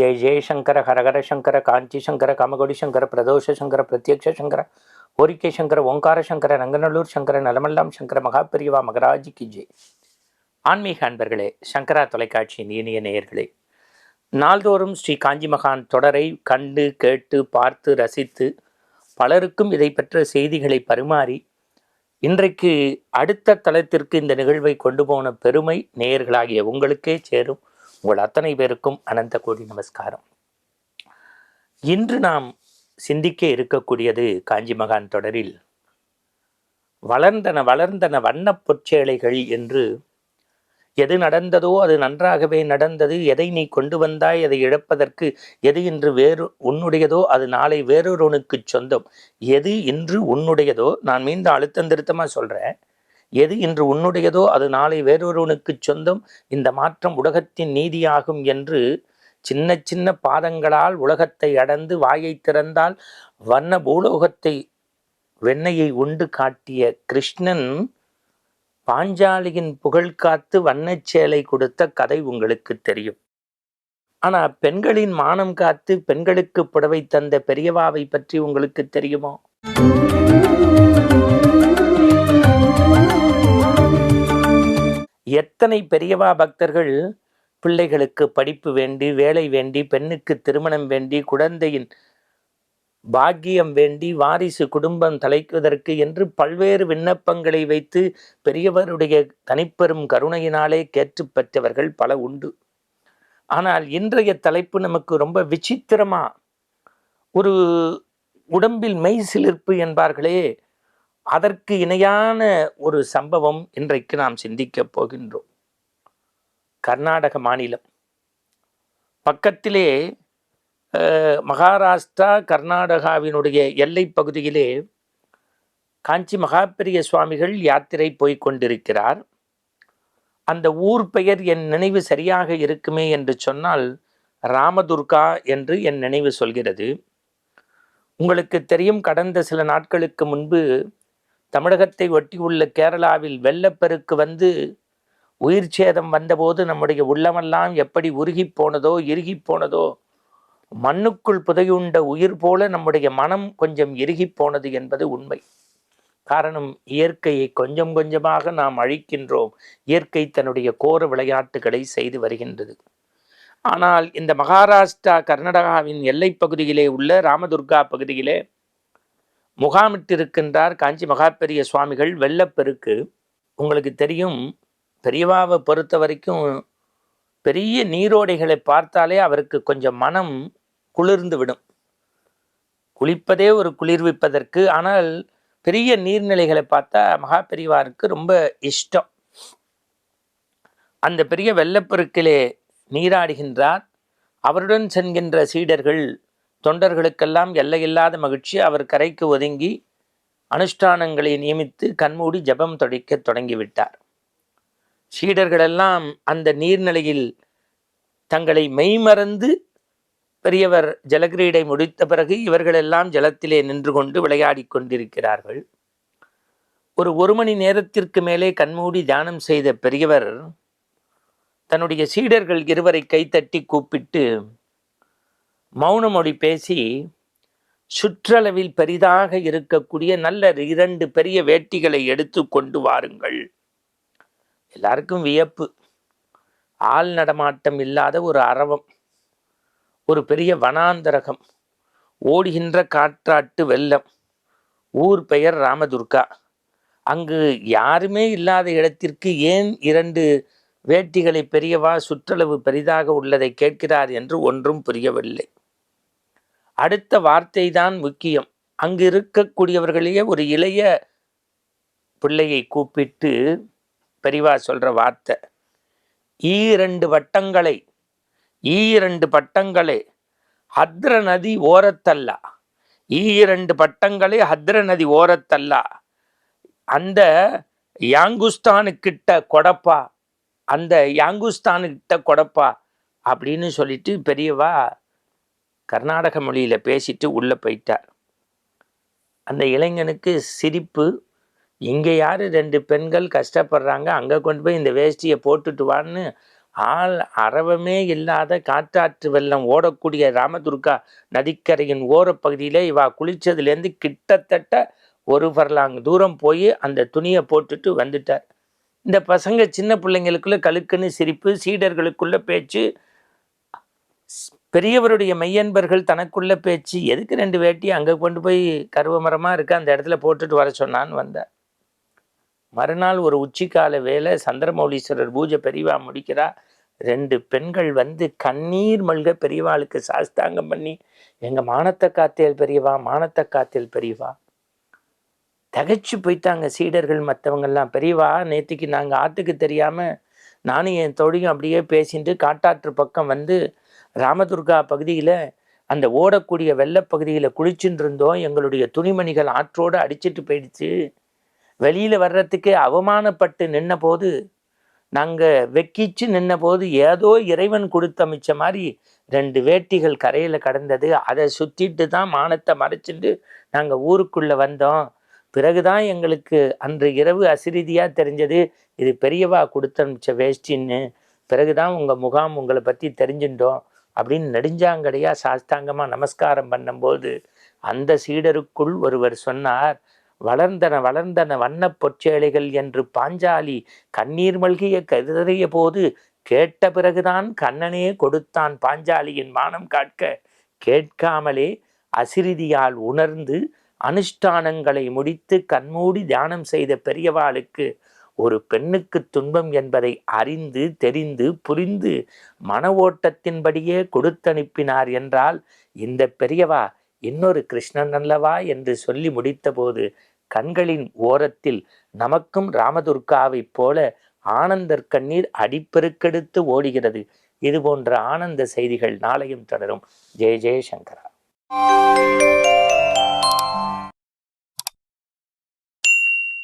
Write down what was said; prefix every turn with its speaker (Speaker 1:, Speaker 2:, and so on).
Speaker 1: ஜெய ஜெயசங்கர ஹரஹர சங்கர காஞ்சி சங்கர கமகொடி சங்கர பிரதோஷ சங்கர பிரத்யக்ஷ சங்கர ஓரிக்கை சங்கர ஓங்கார சங்கர ரங்கநல்லூர் சங்கர நலமல்லாம் சங்கர மகாபிரிவா மகராஜி கி ஜெய். ஆன்மீக அன்பர்களே சங்கரா தொலைக்காட்சியின் இனிய நேயர்களே நாள்தோறும் ஸ்ரீ காஞ்சி மகான் தொடரை கண்டு கேட்டு பார்த்து ரசித்து பலருக்கும் இதை பெற்ற செய்திகளை பரிமாறி இன்றைக்கு அடுத்த தளத்திற்கு இந்த நிகழ்வை கொண்டு போன பெருமை நேயர்களாகிய உங்களுக்கே சேரும். உங்கள் அத்தனை பேருக்கும் அனந்த கோடி நமஸ்காரம். இன்று நாம் சிந்திக்க இருக்கக்கூடியது காஞ்சி மகான் தொடரில் வளர்ந்தன வளர்ந்தன வண்ணப் பொற்சேலைகள் என்று எது நடந்ததோ அது நன்றாகவே நடந்தது. எதை நீ கொண்டு வந்தாய் அதை இழப்பதற்கு எது இன்று வேறு உன்னுடையதோ அது நாளை வேறொருவனுக்கு சொந்தம். எது இன்று உன்னுடையதோ நான் மீண்டும் அழுத்தம் திருத்தமாக சொல்கிறேன் எது இன்று உன்னுடையதோ அது நாளை வேறொருவனுக்கு சொந்தம். இந்த மாற்றம் உலகத்தின் நீதியாகும் என்று சின்ன சின்ன பாதங்களால் உலகத்தை அடந்து வாயை திறந்தால் வண்ண பூலோகத்தை வெண்ணையை உண்டு காட்டிய கிருஷ்ணன் பாஞ்சாலியின் புகழ் காத்து வண்ணச்சேலை கொடுத்த கதை உங்களுக்கு தெரியும். ஆனால் பெண்களின் மானம் காத்து பெண்களுக்கு புடவை தந்த பெரியவாவை பற்றி உங்களுக்கு தெரியுமோ? எத்தனை பெரியவா பக்தர்கள் பிள்ளைகளுக்கு படிப்பு வேண்டி வேலை வேண்டி பெண்ணுக்கு திருமணம் வேண்டி குழந்தையின் பாக்கியம் வேண்டி வாரிசு குடும்பம் தலைக்குவதற்கு என்று பல்வேறு விண்ணப்பங்களை வைத்து பெரியவருடைய தனிப்பெரும் கருணையினாலே கேட்டு பெற்றவர்கள் பல உண்டு. ஆனால் இன்றைய தலைப்பு நமக்கு ரொம்ப விசித்திரமா ஒரு உடம்பில் மெய் சிலிர்ப்பு என்பார்களே அதற்கு இணையான ஒரு சம்பவம் இன்றைக்கு நாம் சிந்திக்கப் போகின்றோம். கர்நாடக மாநிலம். பக்கத்திலே மகாராஷ்டிரா கர்நாடகாவினுடைய எல்லை பகுதியிலே காஞ்சி மகாபெரிய சுவாமிகள் யாத்திரை போய்க் கொண்டிருக்கிறார். அந்த ஊர் பெயர் என் நினைவு சரியாக இருக்குமே என்று சொன்னால் ராமதுர்கா என்று என் நினைவு சொல்கிறது. உங்களுக்கு தெரியும் கடந்த சில நாட்களுக்கு முன்பு தமிழகத்தை ஒட்டியுள்ள கேரளாவில் வெள்ளப்பெருக்கு வந்து உயிர் சேதம் வந்தபோது நம்முடைய உள்ளமெல்லாம் எப்படி உருகி போனதோ இறுகி போனதோ மண்ணுக்குள் புதையுண்ட உயிர் போல நம்முடைய மனம் கொஞ்சம் இறுகி போனது என்பது உண்மை. காரணம் இயற்கையை கொஞ்சம் கொஞ்சமாக நாம் அழிக்கின்றோம். இயற்கை தன்னுடைய கோர விளையாட்டுகளை செய்து வருகின்றது. ஆனால் இந்த மகாராஷ்டிரா கர்நாடகாவின் எல்லைப் பகுதியிலே உள்ள ராமதுர்கா பகுதியிலே முகாமிட்டிருக்கின்றார் காஞ்சி மகாபெரிய சுவாமிகள் வெள்ளப்பெருக்கு. உங்களுக்கு தெரியும் பெரியவாவை பொறுத்த வரைக்கும் பெரிய நீரோடைகளை பார்த்தாலே அவருக்கு கொஞ்சம் மனம் குளிர்ந்து விடும். குளிப்பதே ஒரு குளிர்விப்பதற்கு ஆனால் பெரிய நீர்நிலைகளை பார்த்தா மகா பெரியவாருக்கு ரொம்ப இஷ்டம். அந்த பெரிய வெள்ளப்பெருக்கிலே நீராடுகின்றார். அவருடன் சென்கின்ற சீடர்கள் தொண்டர்களுக்கெல்லாம் எல்லையில்லாத மகிழ்ச்சி. அவர் கரைக்கு ஒதுங்கி அனுஷ்டானங்களை நியமித்து கண்மூடி ஜெபம் தொடைக்க தொடங்கிவிட்டார். சீடர்களெல்லாம் அந்த நீர்நிலையில் தங்களை மெய்மறந்து பெரியவர் ஜலகிரீடை முடித்த பிறகு இவர்களெல்லாம் ஜலத்திலே நின்று கொண்டு விளையாடிக் கொண்டிருக்கிறார்கள். ஒரு ஒரு மணி நேரத்திற்கு மேலே கண்மூடி தியானம் செய்த பெரியவர் தன்னுடைய சீடர்கள் இருவரை கைத்தட்டி கூப்பிட்டு மௌன மொழி பேசி சுற்றளவில் பெரிதாக இருக்கக்கூடிய நல்ல இரண்டு பெரிய வேட்டிகளை எடுத்து கொண்டு வாருங்கள். எல்லாருக்கும் வியப்பு. ஆள் நடமாட்டம் இல்லாத ஒரு அரவம் ஒரு பெரிய வனாந்தரகம் ஓடுகின்ற காற்றாட்டு வெள்ளம். ஊர் பெயர் ராமதுர்கா. அங்கு யாருமே இல்லாத இடத்திற்கு ஏன் இரண்டு வேட்டிகளை பெரியவா சுற்றளவு பெரிதாக உள்ளதை கேட்கிறார் என்று ஒன்றும் புரியவில்லை. அடுத்த வார்த்தை தான் முக்கியம். அங்கு இருக்கக்கூடியவர்களையே ஒரு இளைய பிள்ளையை கூப்பிட்டு பெரியவா சொல்கிற வார்த்தை. ஈரண்டு வட்டங்களை ஈரண்டு பட்டங்களை ஹத்ர நதி ஓரத்தல்லா. ஈரண்டு பட்டங்களை ஹத்ர நதி ஓரத்தல்லா. அந்த யாங்குஸ்தானுக்கிட்ட கொடப்பா அந்த யாங்குஸ்தானுக்கிட்ட கொடப்பா அப்படின்னு சொல்லிட்டு பெரியவா கர்நாடக மொழியில் பேசிட்டு உள்ளே போயிட்டார். அந்த இளைஞனுக்கு சிரிப்பு இங்கே யார் ரெண்டு பெண்கள் கஷ்டப்படுறாங்க அங்கே கொண்டு போய் இந்த வேஷ்டியை போட்டுட்டு வான்னு? ஆள் அரவமே இல்லாத காற்றாற்று வெள்ளம் ஓடக்கூடிய ராமதுர்கா நதிக்கரையின் ஓரப்பகுதியில் இவா குளித்ததுலேருந்து கிட்டத்தட்ட ஒரு ஃபர்லாங் தூரம் போய் அந்த துணியை போட்டுட்டு வந்துட்டார். இந்த பசங்க சின்ன பிள்ளைங்களுக்குள்ள கழுக்குன்னு சிரிப்பு சீடர்களுக்குள்ள பேச்சு பெரியவருடைய மெய்யன்பர்கள் தனக்குள்ள பேச்சு எதுக்கு ரெண்டு வேட்டி அங்கே கொண்டு போய் கருவ மரமாக இருக்க அந்த இடத்துல போட்டுட்டு வர சொன்னான்னு வந்தார். மறுநாள் ஒரு உச்சிக்கால வேலை சந்திரமௌலீஸ்வரர் பூஜை பெரியவா முடிக்கிறா ரெண்டு பெண்கள் வந்து கண்ணீர் மல்க பெரியவாளுக்கு சாஸ்தாங்கம் பண்ணி எங்கள் மானத்தை காத்தேல் பெரியவா மானத்தை காத்தேல் பெரியவா. தகைச்சு போயிட்டாங்க சீடர்கள் மற்றவங்கெல்லாம் பெரியவா நேற்றுக்கு நாங்கள் ஆற்றுக்கு தெரியாமல் நானும் என் தொழிலும் அப்படியே பேசிட்டு காட்டாற்று பக்கம் வந்து ராமதுர்கா பகுதியில் அந்த ஓடக்கூடிய வெள்ளப்பகுதியில் குளிச்சுட்டு இருந்தோம் எங்களுடைய துணிமணிகள் ஆற்றோடு அடிச்சிட்டு போயிடுச்சு. வெளியில் வர்றதுக்கே அவமானப்பட்டு நின்ன போது நாங்கள் வெக்கிச்சு நின்ன போது ஏதோ இறைவன் கொடுத்தமிச்ச மாதிரி ரெண்டு வேட்டிகள் கரையில் கடந்தது. அதை சுற்றிட்டு தான் மானத்தை மறைச்சிட்டு நாங்கள் ஊருக்குள்ளே வந்தோம். பிறகுதான் எங்களுக்கு அன்று இரவு அசிரீதியாக தெரிஞ்சது இது பெரியவா கொடுத்தமிச்ச வேஷ்டின்னு. பிறகுதான் உங்கள் முகாம் உங்களை பற்றி தெரிஞ்சுட்டோம். அப்படின்னு நெடுஞ்சாங்கடையாக சாஸ்தாங்கமாக நமஸ்காரம் பண்ணும்போது அந்த சீடருக்குள் ஒருவர் சொன்னார் வளர்ந்தன வளர்ந்தன வண்ணப் பொற்சேலைகள் என்று பாஞ்சாலி கண்ணீர் மல்கிய கருதறிய போது கேட்ட பிறகுதான் கண்ணனே கொடுத்தான் பாஞ்சாலியின் மானம் காட்க. கேட்காமலே அசிறுதியால் உணர்ந்து அனுஷ்டானங்களை முடித்து கண்மூடி தியானம் செய்த பெரியவாளுக்கு ஒரு பெண்ணுக்கு துன்பம் என்பதை அறிந்து தெரிந்து புரிந்து மன ஓட்டத்தின்படியே கொடுத்தனுப்பினார் என்றால் இந்த பெரியவா இன்னொரு கிருஷ்ணன் அல்லவா என்று சொல்லி முடித்தபோது கண்களின் ஓரத்தில் நமக்கும் ராமதுர்காவைப் போல ஆனந்தர் கண்ணீர் அடிப்பெருக்கெடுத்து ஓடுகிறது. இது போன்ற ஆனந்த செய்திகள் நாளையும் தொடரும். ஜெய ஜெயசங்கரா